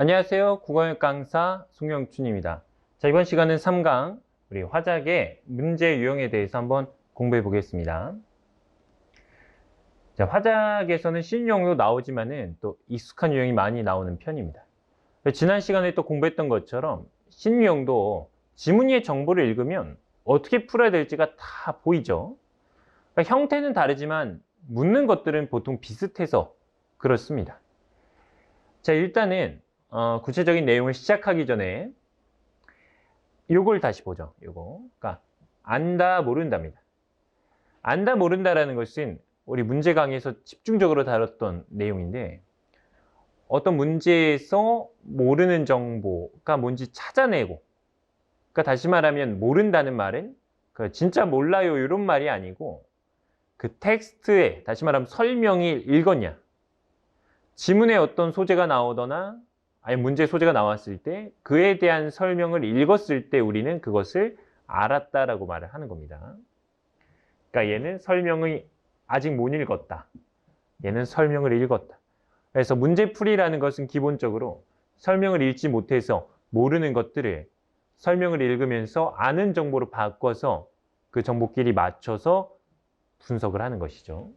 안녕하세요. 국어역 강사 송영춘입니다. 자, 이번 시간은 3강 우리 화작의 문제 유형에 대해서 한번 공부해 보겠습니다. 자, 화작에서는 신유형도 나오지만은 또 익숙한 유형이 많이 나오는 편입니다. 지난 시간에 또 공부했던 것처럼 신유형도 지문위의 정보를 읽으면 어떻게 풀어야 될지가 다 보이죠. 그러니까 형태는 다르지만 묻는 것들은 보통 비슷해서 그렇습니다. 자, 일단은 어, 구체적인 내용을 시작하기 전에 요걸 다시 보죠. 요거. 그러니까 안다 모른다입니다. 안다 모른다라는 것은 우리 문제 강의에서 집중적으로 다뤘던 내용인데 어떤 문제에서 모르는 정보가 뭔지 찾아내고 그러니까 다시 말하면 모른다는 말은 그 진짜 몰라요 이런 말이 아니고 그 텍스트에 다시 말하면 설명이 읽었냐 지문에 어떤 소재가 나오거나 아니 문제 소재가 나왔을 때 그에 대한 설명을 읽었을 때 우리는 그것을 알았다라고 말을 하는 겁니다. 그러니까 얘는 설명이 아직 못 읽었다. 얘는 설명을 읽었다. 그래서 문제풀이라는 것은 기본적으로 설명을 읽지 못해서 모르는 것들을 설명을 읽으면서 아는 정보로 바꿔서 그 정보끼리 맞춰서 분석을 하는 것이죠.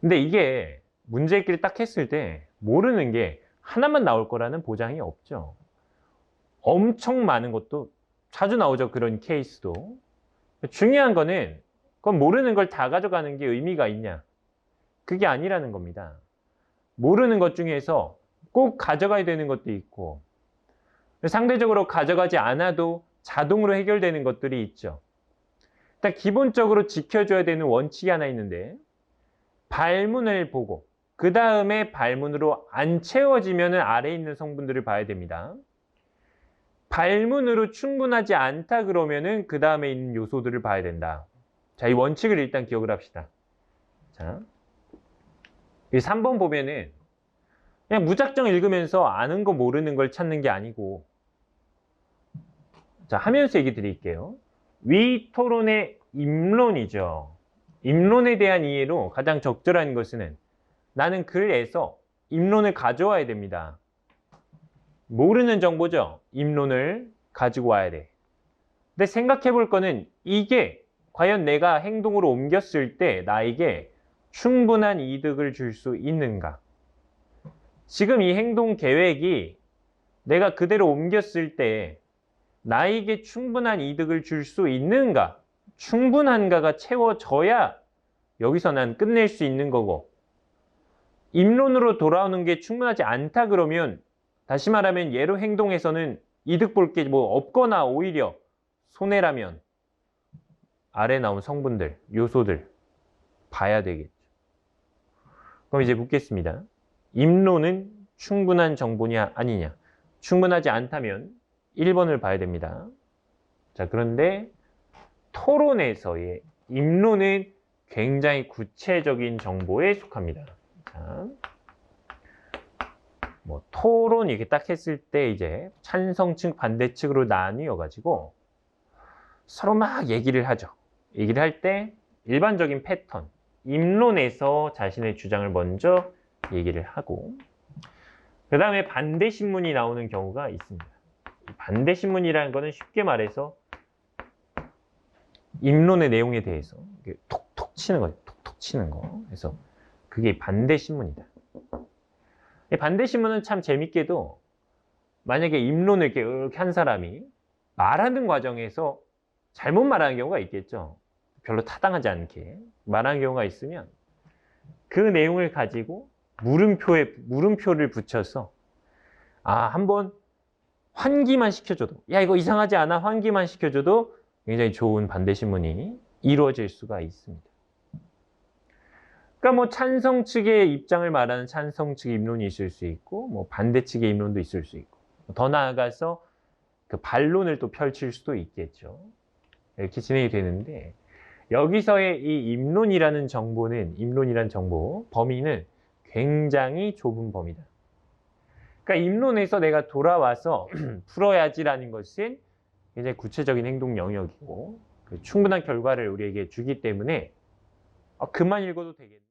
근데 이게 문제끼리 딱 했을 때 모르는 게 하나만 나올 거라는 보장이 없죠. 엄청 많은 것도 자주 나오죠. 그런 케이스도. 중요한 거는 그건 모르는 걸 다 가져가는 게 의미가 있냐. 그게 아니라는 겁니다. 모르는 것 중에서 꼭 가져가야 되는 것도 있고 상대적으로 가져가지 않아도 자동으로 해결되는 것들이 있죠. 일단 기본적으로 지켜줘야 되는 원칙이 하나 있는데 발문을 보고 그 다음에 발문으로 안 채워지면 아래에 있는 성분들을 봐야 됩니다. 발문으로 충분하지 않다 그러면은 그 다음에 있는 요소들을 봐야 된다. 자, 이 원칙을 일단 기억을 합시다. 자, 이 3번 보면은 그냥 무작정 읽으면서 아는 거 모르는 걸 찾는 게 아니고 자, 하면서 얘기 드릴게요. 위 토론의 입론이죠. 입론에 대한 이해로 가장 적절한 것은 나는 글에서 입론을 가져와야 됩니다. 모르는 정보죠. 입론을 가지고 와야 돼. 근데 생각해 볼 거는 이게 과연 내가 행동으로 옮겼을 때 나에게 충분한 이득을 줄 수 있는가? 지금 이 행동 계획이 내가 그대로 옮겼을 때 나에게 충분한 이득을 줄 수 있는가? 충분한가가 채워져야 여기서 난 끝낼 수 있는 거고 입론으로 돌아오는 게 충분하지 않다 그러면 다시 말하면 예로 행동에서는 이득 볼 게 뭐 없거나 오히려 손해라면 아래 나온 성분들, 요소들 봐야 되겠죠. 그럼 이제 묻겠습니다. 입론은 충분한 정보냐 아니냐? 충분하지 않다면 1번을 봐야 됩니다. 자, 그런데 토론에서의 입론은 굉장히 구체적인 정보에 속합니다. 자, 뭐 토론 이렇게 딱 했을 때 이제 찬성측 반대측으로 나뉘어 가지고 서로 막 얘기를 하죠. 얘기를 할 때 일반적인 패턴, 입론에서 자신의 주장을 먼저 얘기를 하고 그 다음에 반대 신문이 나오는 경우가 있습니다. 반대 신문이라는 것은 쉽게 말해서 입론의 내용에 대해서 톡톡 치는 거죠. 톡톡 치는 거. 그래서 그게 반대 신문이다. 반대 신문은 참 재밌게도 만약에 입론을 이렇게, 한 사람이 말하는 과정에서 잘못 말하는 경우가 있겠죠. 별로 타당하지 않게 말하는 경우가 있으면 그 내용을 가지고 물음표에 물음표를 붙여서 아 한번 환기만 시켜줘도 야 이거 이상하지 않아 환기만 시켜줘도 굉장히 좋은 반대 신문이 이루어질 수가 있습니다. 그러니까 뭐 찬성 측의 입장을 말하는 찬성 측의 입론이 있을 수 있고 뭐 반대 측의 입론도 있을 수 있고 더 나아가서 그 반론을 또 펼칠 수도 있겠죠. 이렇게 진행이 되는데 여기서의 이 입론이라는 정보는 입론이라는 정보 범위는 굉장히 좁은 범위다. 그러니까 입론에서 내가 돌아와서 풀어야지라는 것은 굉장히 구체적인 행동 영역이고 그 충분한 결과를 우리에게 주기 때문에 아, 그만 읽어도 되겠네.